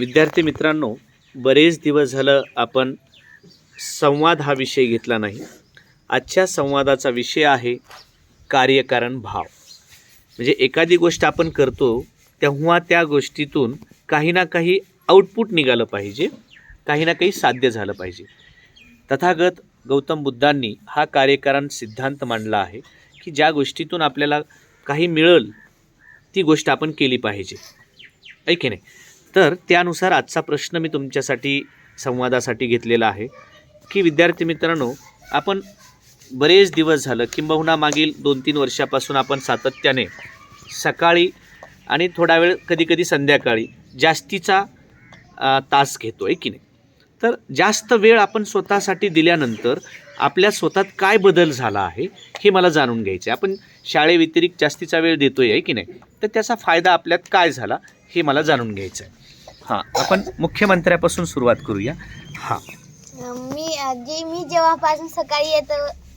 विद्यार्थी मित्रांनो बरेच दिवस झालं आपण संवाद हा विषय घेतला नाही. आजच्या संवादाचा विषय आहे कार्यकारण भाव. म्हणजे एखादी गोष्ट आपण करतो तेव्हा त्या गोष्टीतून काही ना काही आउटपुट निघालं पाहिजे काही ना काही साध्य झालं पाहिजे. तथागत गौतम बुद्धांनी हा कार्यकारण सिद्धांत मांडला आहे की ज्या गोष्टीतून आपल्याला काही मिळेल ती गोष्ट आपण केली पाहिजे. ऐके नाही? तर त्यानुसार आजचा प्रश्न मी तुमच्यासाठी संवादासाठी घेतलेला आहे. की विद्यार्थी मित्रांनो आपण बरेच दिवस झालं किंबहुना मागील दोन तीन वर्षापासून आपण सातत्याने सकाळी आणि थोडा वेळ कधीकधी संध्याकाळी जास्तीचा तास घेतो आहे की नाही? तर जास्त वेळ आपण स्वतःसाठी दिल्यानंतर आपल्या स्वतःत काय बदल झाला आहे हे मला जाणून घ्यायचं आहे. आपण शाळेव्यतिरिक्त जास्तीचा वेळ देतो आहे की नाही? तर त्याचा फायदा आपल्यात काय झाला हे मला जाणून घ्यायचं आहे. हां आपण मुख्यमंत्र्यापासून सुरुवात करूया. हां. मी जे मी जेव्हापासून सकाळी येत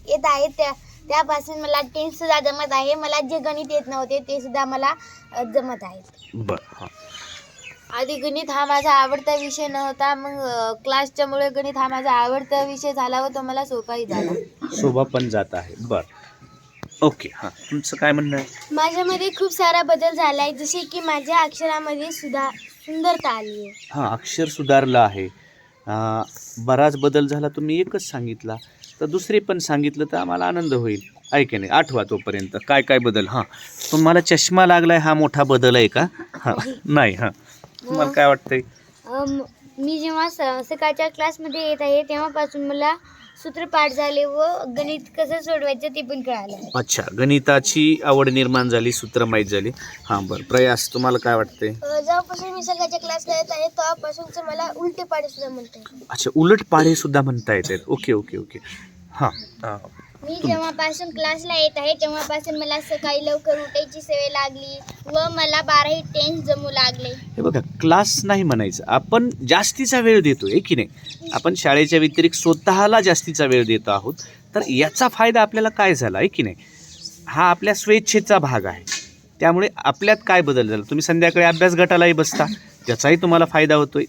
येत आहे त्या त्यापासून मला टेन्स सुद्धा जमत आहे. मला जे गणित येत नव्हते ते सुद्धा मला अ, जमत आहे बरं हां. आधी गणित हा माझा आवडता विषय नव्हता. मग क्लासच्या मुळे गणित हा माझा आवडता विषय झाला व तो मला सोपाही झाला. शोभा पण जात आहे. बरं. ओके हां. तुमचं काय म्हणणं आहे? माझ्यामध्ये खूप सारा बदल झाला आहे जसे की माझ्या अक्षरामध्ये सुद्धा सुंदरता आली आहे. हां अक्षर सुधारलं आहे. अं, बराच बदल झाला तुम्ही एकच सांगितला. तर दुसरे पण सांगितलं तर आम्हाला आनंद होईल. ऐके नाही आठवा तोपर्यंत. काय काय बदल? हां. तुम्हाला चष्मा लागलाय हा मोठा बदल आहे का? हां. नाही हां. तुम्हाला काय वाटतंय? अम, मी जेव्हा स सकाळच्या क्लासमध्ये येत आहे तेव्हापासून मला सूत्रपाठ झाले व गणित कसं सोडवायचं ते पण कळालं. अच्छा गणिताची आवड निर्माण झाली सूत्र माहीत झाली. हां बरं. प्रयास तुम्हाला काय वाटतंय? जेव्हापासून मी सकाळच्या क्लासला येत आहे तेव्हापासूनच मला उलटे पाडे सुद्धा म्हणते अच्छा उलट पाढे सुद्धा म्हणता येत आहेत ओके ओके ओके. हां. मी जेव्हापासून क्लासला येत आहे तेव्हापासून मला सकाळी लवकर उठायची सवय लागली व मला बाराही टेन्स जमू लागले. हे बघा क्लास नाही म्हणायचं. आपण जास्तीचा वेळ देतो आहे की नाही? आपण शाळेच्या व्यतिरिक्त स्वतःला जास्तीचा वेळ देतो आहोत. तर याचा फायदा आपल्याला काय झाला आहे की नाही? हा आपल्या स्वेच्छेचा भाग आहे. त्यामुळे आपल्यात काय बदल झाला? तुम्ही संध्याकाळी अभ्यास गटालाही बसता त्याचाही तुम्हाला फायदा होतोय.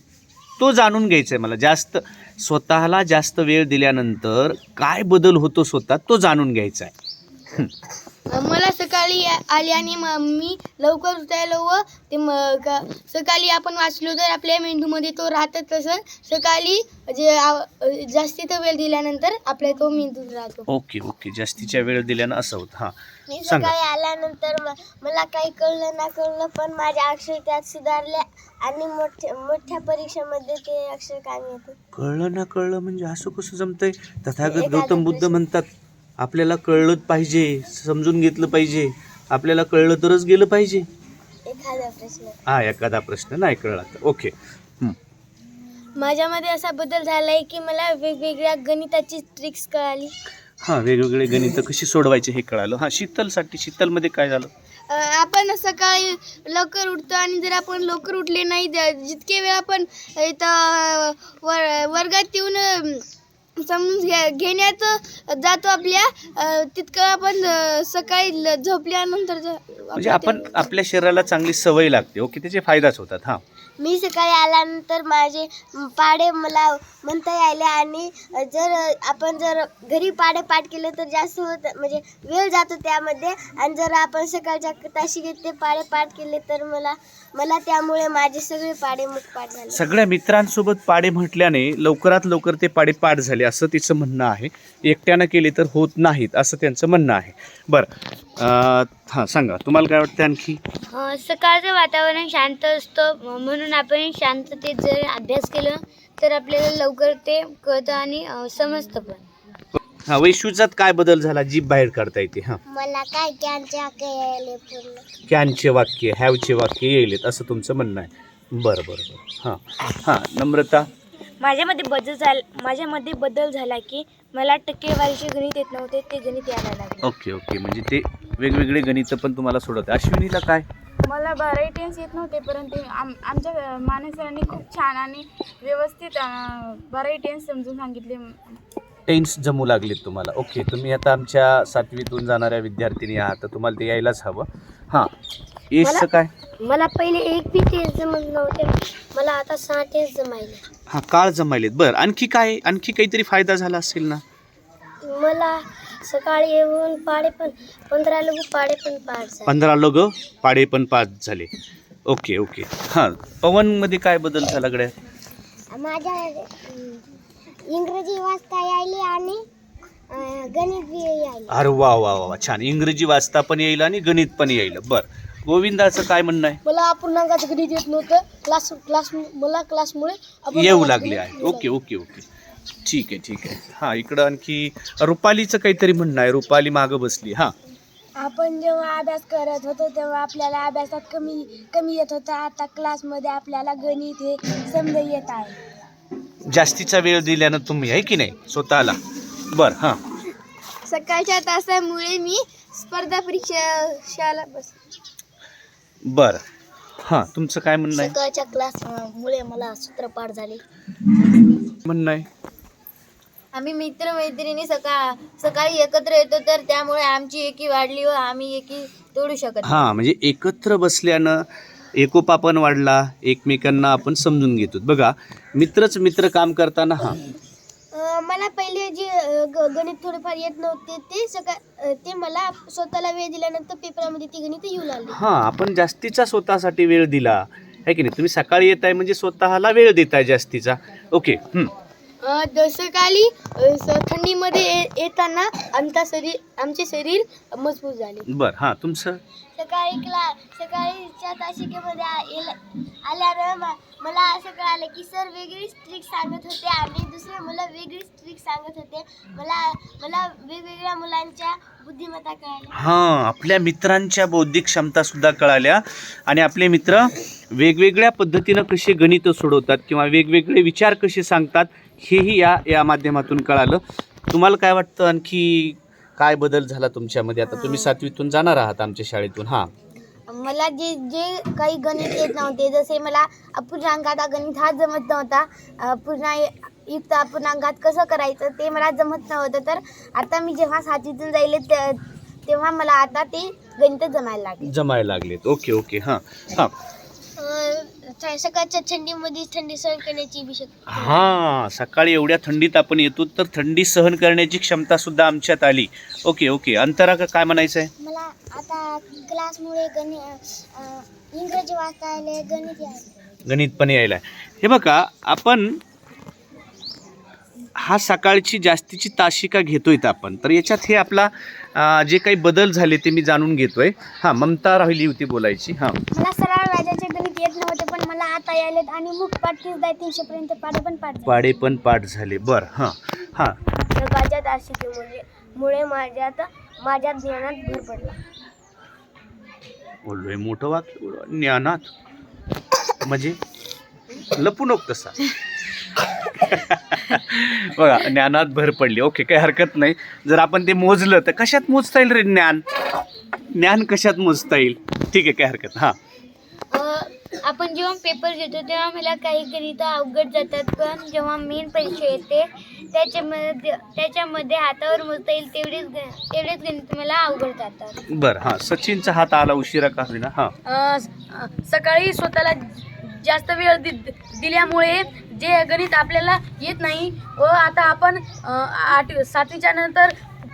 तो जाणून घ्यायचा आहे मला. जास्त स्वतःला जास्त वेळ दिल्यानंतर काय बदल होतो स्वतः तो जाणून घ्यायचा आहे मला सकाळी आली आणि म- लवकर उठायला व ते म का- सकाळी आपण वाचलो तर आपल्या मेंदूमध्ये तो राहतात तसं सकाळी जे जास्तीत वेळ दिल्यानंतर आपल्या तो मेंदूत राहतो. Okay okay. जास्तीच्या वेळ दिल्यानं असं होतं. हां. मी. सकाळी आल्यानंतर मला काही कळलं ना कळलं पण माझे अक्षर त्यात सुधारले आणि मोठ्या मोठ्या परीक्षेमध्ये ते अक्षर कामी येते. कळलं ना कळलं म्हणजे असं कसं जमतंय? तथागत गौतम बुद्ध. म्हणतात आपल्याला कळलंच पाहिजे समजून घेतलं पाहिजे. आपल्याला कळलं तरच गेलं पाहिजे. एखादा प्रश्न. हा एखादा प्रश्न नाही कळला तर. ओके हं. माझ्यामध्ये असा बदल झालाय की मला वेगवेगळ्या गणिताची ट्रिक्स कळाली. हां वेगवेगळे गणितं कशी सोडवायचे हे कळालं. हां शीतलसाठी शीतलमध्ये काय झालं? अ, आपण सकाळी लवकर उठतो आणि जर आपण लवकर उठले नाही ज- जितके वेळ आपण इथं वर वर्गात येऊन अम, समजून घे घेण्यात जातो आपल्या. तितकं आपण सकाळी झोपल्यानंतर म्हणजे आपण आपल्या शरीराला चांगली सवय लागते ओके त्याचे फायदाच होतात हां. मी सकाळी आल्यानंतर माझे पाढे मला म्हणता यायले आणि जर आपण जर घरी पाढे पाठ केले तर जास्त होत म्हणजे वेळ जातो त्यामध्ये. आणि जर आपण सकाळच्या ताशी घेत ते पाढे पाठ केले तर मला मला त्यामुळे माझे सगळे पाढे मुखपाठ झाले. सगळ्या मित्रांसोबत पाडे म्हटल्याने लवकरात लवकर ते पाडे पाठ झाले असं तिचं म्हणणं आहे. एकट्यानं केले तर होत नाहीत असं त्यांचं म्हणणं आहे. बरं हां सांगा तुम्हाला काय वाटतं आणखी? सकाळचं वातावरण शांत असतं. म्हणून आपण शांततेत जर अभ्यास केलं तर आपल्याला लवकर ते कळतं आणि समजतं पण. हां वैश्विजात काय बदल झाला? जीभ बाहेर काढता येते हां. मला काय कॅनचे यायले पूर्ण. कॅनचे वाक्य हॅवचे वाक्य येईलेत असं तुमचं म्हणणं आहे. बरं बरं बरं. हां हां नम्रता. माझ्यामध्ये बदल झाला माझ्यामध्ये बदल झाला की मला टक्केवारीचे गणित येत नव्हते ते गणित यायला लागले. Okay okay. म्हणजे ते वेगवेगळे गणितं पण तुम्हाला सोडवते. अश्विनीला काय? मला बाराही टेन्स येत नव्हते परंतु आम आमच्या माने सरांनी खूप छान आणि व्यवस्थित अं, बाराही टेन्स समजून सांगितले. टेन्स जमू लागलेत तुम्हाला. ओके तुम्ही आता आमच्या सातवीतून जाणाऱ्या विद्यार्थिनी आहात तर तुम्हाला ते यायलाच हवं. हां मला- काय? मला पहिले एक बी टेस्ट जमत नव्हते. मला आता सहा टेस्ट जमायले. हां काळ जमायलेत. बरं आणखी काय आणखी काहीतरी फायदा झाला असेल ना? मला सकाळी येऊन पाडे पण पंधरा लोक पाडे पण पाठ झाले. पंधरा लोक पाडे पण पाच झाले. ओके ओके हां पवनमध्ये काय बदल झाला गड्या? माझ्या इंग्रजी वाचता यायले आणि गणित बी यायले. अरे वा वा वा वा छान. इंग्रजी वाचता पण येईल आणि गणित पण येईल. बरं. गोविंदाचं काय म्हणणं आहे? मला अपूर्णांकाचं गणित येत नव्हतं. क्लास क्लास मला क्लासमुळे येऊ लागले आहे. Okay okay okay. ठीक आहे ठीक आहे. हां इकडं आणखी रुपालीचं काहीतरी म्हणणं आहे. रुपाली मागं बसली हां. आपण जेव्हा अभ्यास करत होतो तेव्हा आपल्याला अभ्यासात कमी कमी येत होता. आता क्लासमध्ये आपल्याला गणित हे समजा येत आहे. जास्तीचा वेळ दिल्यानं तुम्ही आहे की नाही? स्वतःला. बरं हां. सकाळच्या तासामुळे मी स्पर्धा परीक्षाला बस बरं. हां तुमचं काय म्हणणं आहे? सकाळच्या क्लास मुळे मला सूत्रपाठ झाले. म्हणणं आहे? आम्ही मित्र मैत्रिणी सकाळ सकाळी एकत्र येतो तर त्यामुळे आमची एकी वाढली व आम्ही एकी तोडू शकत हां म्हणजे एकत्र बसल्यानं एकोपा पण वाढला एकमेकांना आपण समजून घेतो. बघा मित्रच मित्र काम करताना हां. मला पहिले जे ग- गणित थोडेफार येत नव्हते ते सकाळ अ, ते मला स्वतःला वेळ दिल्यानंतर पेपरामध्ये ती गणित येऊ लागली. हां आपण जास्तीचा स्वतःसाठी वेळ दिला. आहे की नाही? तुम्ही सकाळी येताय म्हणजे स्वतःला वेळ देताय जास्तीचा. ओके हं. सकाळी थंडीमध्ये येताना आमचा शरीर आमचे शरीर मजबूत झाले. बरं हां तुमचं? सकाळी क्ला सकाळीच्या तासिकेमध्ये आल्यानं मला असं कळालं की सर वेगळीच ट्रिक सांगत होते आणि दुसरे मुलं वेगळीच ट्रिक सांगत होते. मला मला वेगवेगळ्या मुलांच्या बुद्धिमत्ता कळाल्या. हां आपल्या मित्रांच्या बौद्धिक क्षमतासुद्धा कळाल्या. आणि आपले मित्र वेगवेगळ्या पद्धतीनं कसे गणितं सोडवतात किंवा वेगवेगळे विचार कसे सांगतात हेही या या माध्यमातून कळालं. तुम्हाला काय वाटतं आणखी काय बदल झाला तुमच्यामध्ये? आता तुम्ही सातवीतून जाणार आहात आमच्या शाळेतून हां. मला जे जे काही गणित येत नव्हते जसे मला अपूर्णांकाचा गणित हा जमत नव्हता पूर्ण युक्त अपूर्णांकात कसं करायचं ते मला जमत नव्हतं. तर आता मी जेव्हा सातवीतून जाईल ते- तेव्हा मला आता ते गणित जमायला लागले. जमायला लागलेत. ओके ओके हां. हां. सकाळच्या थंडीमध्ये थंडी सहन करण्याची बी शक्ती हां सकाळी एवढ्या थंडीत आपण येतो तर थंडी सहन करण्याची क्षमतासुद्धा आमच्यात आली. Okay okay. अंतरा का काय म्हणायचं आहे? मला आता क्लासमुळे गणित इंग्रजी वाचता आले गणित यायले. गणित पण यायला. हे बघा आपण हा सकाळची जास्तीची ताशिका घेतोय आपण. तर याच्यात हे आपला अं, जे काही बदल झाले ते मी जाणून घेतोय. हां ममता राहिली होती बोलायची. हां. मला सरळ राजाचे गणित येत नव्हते पण मला आता यायलेत आणि मुख पाठ तीस बाय तीनशे पर्यंत पाडे पण पाठ झाले. पाडे पण पाठ झाले. बरं हां हां. सकाळच्या तासिकेमुळे मुळे माझ्यात माझ्या ज्ञानात भर पडला. बोललोय मोठं वाक्य बोललो. ज्ञानात. म्हणजे लपू नको तसा. बघा ज्ञानात भर पडली. ओके काही हरकत नाही. जर आपण ते मोजलं तर कशात मोजता येईल रे ज्ञान? ज्ञान कशात मोजता येईल? ठीक आहे काही हरकत हां. आपण जेव्हा पेपर घेतो तेव्हा मला काही गणित अवघड जातात. पण जेव्हा मेन परीक्षा येते त्याच्यामध्ये त्याच्यामध्ये हातावर मोजता येईल तेवढेच ग- तेवढेच गणित मला अवघड जातात. बरं हां. सचिनचा हात आला उशिरा का होईना? हां. अ, स- अ, सकाळी स्वतःला जास्त वेळ दि दिल्यामुळे जे गणित आपल्याला येत नाही व आता आपण अ, आठ सातवीच्या नंतर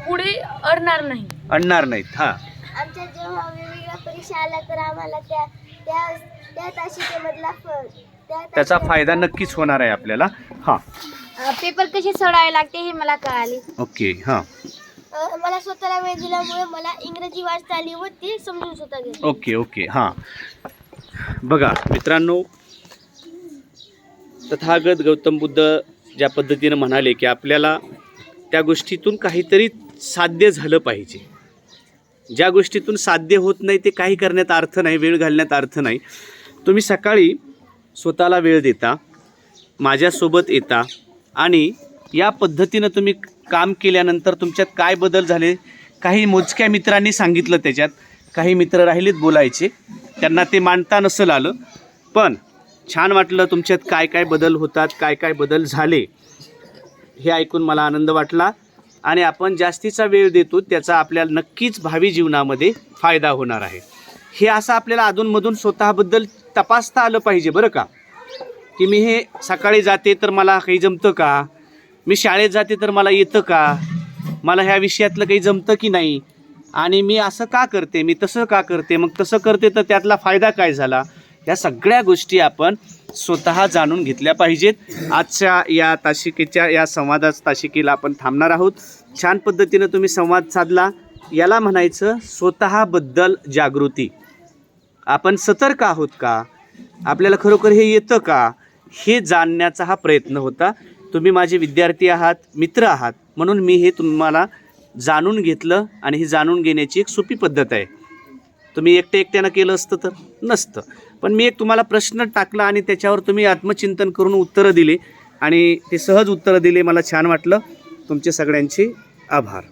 पुढे अडणार नाही. आणणार नाहीत हां. आमच्या जेव्हा वेगवेगळ्या परीक्षा आल्या तर आम्हाला त्या त्या त्या तासिकेमधला फ- त्या त्याचा फायदा नक्कीच होणार आहे आपल्याला. हां. पेपर कसे सोडावे लागते हे मला कळाले. ओके हां. मला स्वतःला वेळ दिल्यामुळे मला इंग्रजी वाचता आली व ते समजून स्वतः घेतले ओके ओके हां. बघा मित्रांनो तथागत गौतम बुद्ध ज्या पद्धतीनं म्हणाले की आपल्याला त्या गोष्टीतून काहीतरी साध्य झालं पाहिजे. ज्या गोष्टीतून साध्य होत नाही ते काही करण्यात अर्थ नाही वेळ घालण्यात अर्थ नाही. तुम्ही सकाळी स्वतःला वेळ देता माझ्यासोबत येता आणि या पद्धतीनं तुम्ही काम केल्यानंतर तुमच्यात काय बदल झाले? काही मोजक्या मित्रांनी सांगितलं त्याच्यात काही मित्र राहिलेत बोलायचे त्यांना ते मांडता नसेल आलं. पण छान वाटलं तुमच्यात काय काय बदल होतात काय काय बदल झाले हे ऐकून मला आनंद वाटला. आणि आपण जास्तीचा वेळ देतो त्याचा आपल्याला नक्कीच भावी जीवनामध्ये फायदा होणार आहे. हे असं आपल्याला अधूनमधून स्वतःबद्दल तपासता आलं पाहिजे बरं का? की मी हे सकाळी जाते तर मला काही जमतं का? मी शाळेत जाते तर मला येतं का? मला ह्या विषयातलं काही जमतं की नाही? आणि मी असं का करते? मी तसं का करते? मग तसं करते तर त्यातला फायदा काय झाला? या सगळ्या गोष्टी आपण स्वतः जाणून घेतल्या पाहिजेत. आजच्या या ताशिकेच्या या संवादात ताशिकेला आपण थांबणार आहोत. छान पद्धतीनं तुम्ही संवाद साधला. याला म्हणायचं स्वतःबद्दल जागृती. आपण सतर्क आहोत का? आपल्याला खरोखर हे येतं का? हे जाणण्याचा हा प्रयत्न होता. तुम्ही माझे विद्यार्थी आहात मित्र आहात म्हणून मी हे तुम्हाला जाणून घेतलं आणि ही जाणून घेण्याची एक सोपी पद्धत आहे. तुम्ही एकटे एकट्यानं केलं असतं तर नसतं. पण मी एक तुम्हाला प्रश्न टाकला आणि त्याच्यावर तुम्ही आत्मचिंतन करून उत्तरं दिली आणि ते सहज उत्तरं दिले मला छान वाटलं. तुमचे सगळ्यांचे आभार.